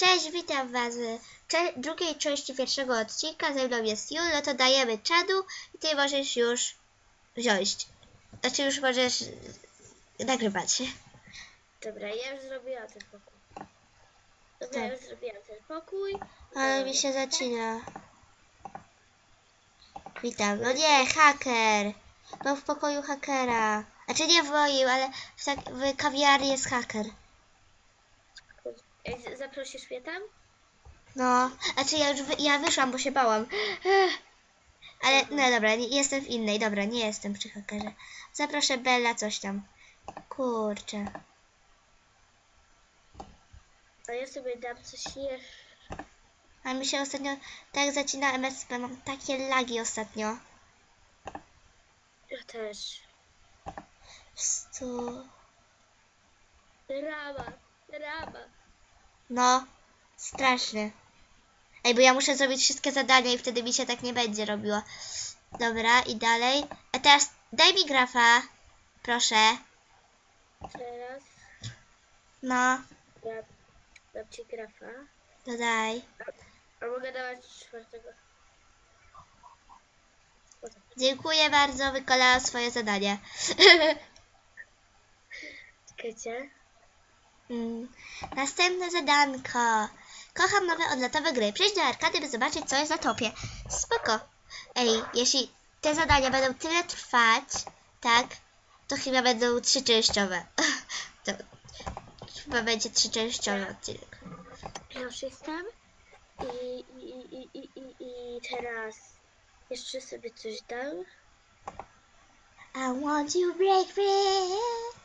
Cześć, witam Was w cze- drugiej części pierwszego odcinka. Ze mną jest Jul, no to dajemy czadu i Ty możesz już wziąć. Znaczy już możesz nagrywać. Dobra, ja już zrobiłam ten pokój. Dobra, ja już zrobiłam ten pokój. Ale mi się zacina. Witam. No nie, haker. Mam w pokoju hakera. Znaczy nie w moim, ale w, tak, w kawiarni jest haker. Ej, z- Zaprosisz mnie tam? No, znaczy ja już wy, ja wyszłam, bo się bałam. Ale no dobra, nie, jestem w innej, dobra, nie jestem przy hakerze. Zaproszę Bella, coś tam. Kurczę. A ja sobie dam coś jeszcze. A mi się ostatnio tak zacina MSP, mam takie lagi ostatnio. Ja też. Stu... Drama, drama. No, straszny. Ej, bo ja muszę zrobić wszystkie zadania i wtedy mi się tak nie będzie robiło. Dobra, i dalej. A teraz daj mi grafa. Proszę. Teraz No, dam, dam ci grafa. dodaj. A mogę dawać czwartego. Dziękuję bardzo, wykonałam swoje zadanie. Czekajcie. Mm. Następne zadanko. Kocham nowe odlotowe gry. Przejdź do arkady, by zobaczyć, co jest na topie. Spoko. Ej, jeśli te zadania będą tyle trwać, tak, to chyba będą trzyczęściowe. To chyba będzie trzyczęściowy odcinek. Ja już jestem. I, i, i, i, i, i teraz jeszcze sobie coś dam. I want you break free.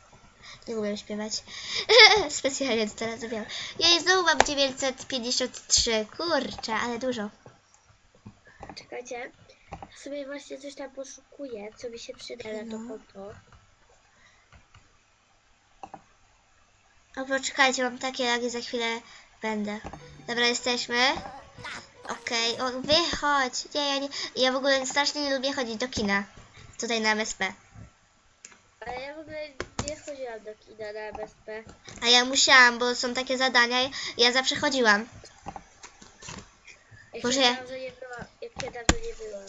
Nie umiem śpiewać. Specjalnie to teraz zrobiłam. Ja i znowu mam 953. Kurczę, ale dużo. Czekajcie. Ja sobie właśnie coś tam poszukuję, co mi się przyda na to No. konto. O, poczekajcie, mam takie lagi, za chwilę będę. Dobra, jesteśmy. Okej, o, wychodź. Nie, ja nie. Ja w ogóle strasznie nie lubię chodzić do kina. Tutaj na MSP. Ale ja w ogóle nie chodziłam do kina na MSP. A ja musiałam, bo są takie zadania i ja zawsze chodziłam. Jak Boże. się dawno nie byłam, jak ja dawno nie byłam.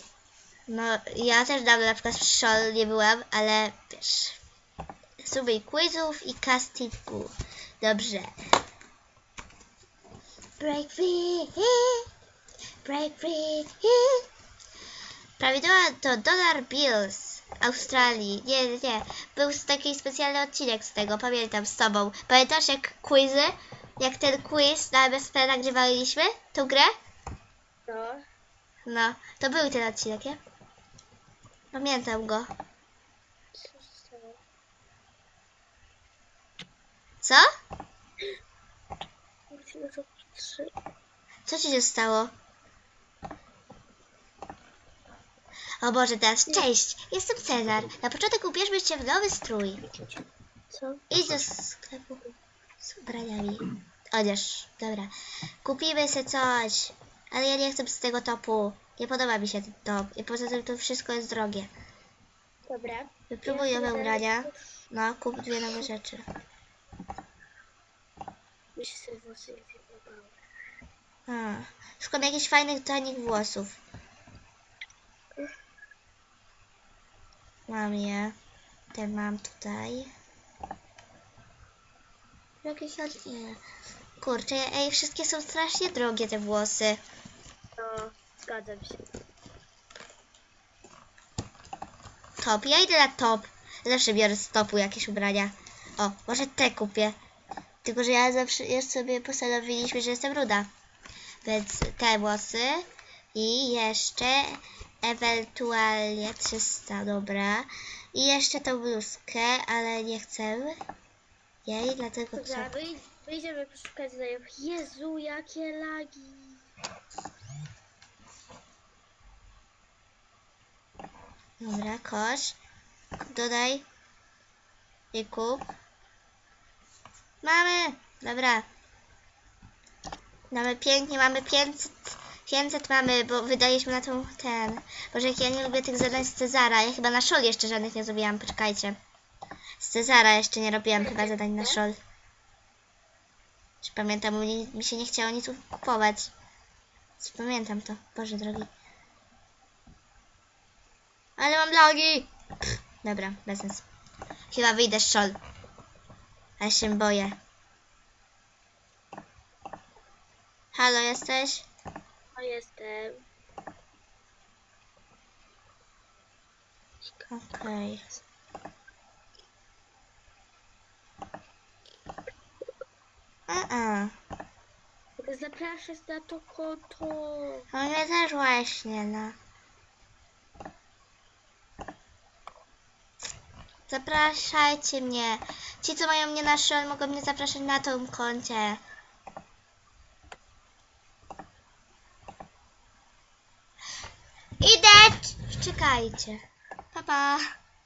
No, ja też dawno na przykład w szkole nie byłam, ale wiesz. Słuchaj quizów i castingu. Dobrze. Break free. Break free. Prawidłowa to Dollar Bills Australii. Nie, nie, nie. Był taki specjalny odcinek z tego, pamiętam, z tobą. Pamiętasz jak quizy? Jak ten quiz na MSP nagrywaliśmy? Tą grę? No, No, to był ten odcinek, nie? Pamiętam go. co. Co ci się stało? O Boże, teraz cześć! Jestem Cezar. Na początek ubierzmy się w nowy strój. Co? Idź do sklepu z ubraniami. Odzież, dobra. Kupimy sobie coś. Ale ja nie chcę z tego topu. Nie podoba mi się ten top. I poza tym to wszystko jest drogie. Dobra. Wypróbuj nowe ubrania. No, kup dwie nowe rzeczy. Mi się sobie włosy nie podobały. A, szukam jakichś fajnych, tanich włosów. Mam je. Te mam tutaj. Jakieś nie. Kurczę, ej, wszystkie są strasznie drogie te włosy. No, zgadzam się. Top, ja idę na top. Zawsze biorę z topu jakieś ubrania. O, może te kupię. Tylko, że ja zawsze już sobie postanowiliśmy, że jestem ruda. Więc te włosy i jeszcze ewentualnie 300, dobra. I jeszcze tą bluzkę, ale nie chcę jej, dlatego co? Dobra, wyj- wyjdziemy poszukać znajomych. Jezu, jakie lagi. Dobra, kosz. Dodaj. I kup. Mamy! Dobra. Mamy pięknie, mamy 500. 500 mamy, bo wydaliśmy na tą ten. Boże, jak ja nie lubię tych zadań z Cezara. Ja chyba na szol jeszcze żadnych nie zrobiłam, poczekajcie. Z Cezara jeszcze nie robiłam chyba zadań na szol. Czy pamiętam, mi, mi się nie chciało nic kupować. Pamiętam to. Boże drogi. Ale mam logi! Pff, dobra, bez sensu. Chyba wyjdę z szol. Ale się boję. Halo, jesteś? O, jestem. Okej. Okay. Mogę zapraszać na to konto. No mnie też właśnie, no. Zapraszajcie mnie. Ci, co mają mnie na szol, mogą mnie zapraszać na tą koncie. Idę! Czekajcie. Pa, pa.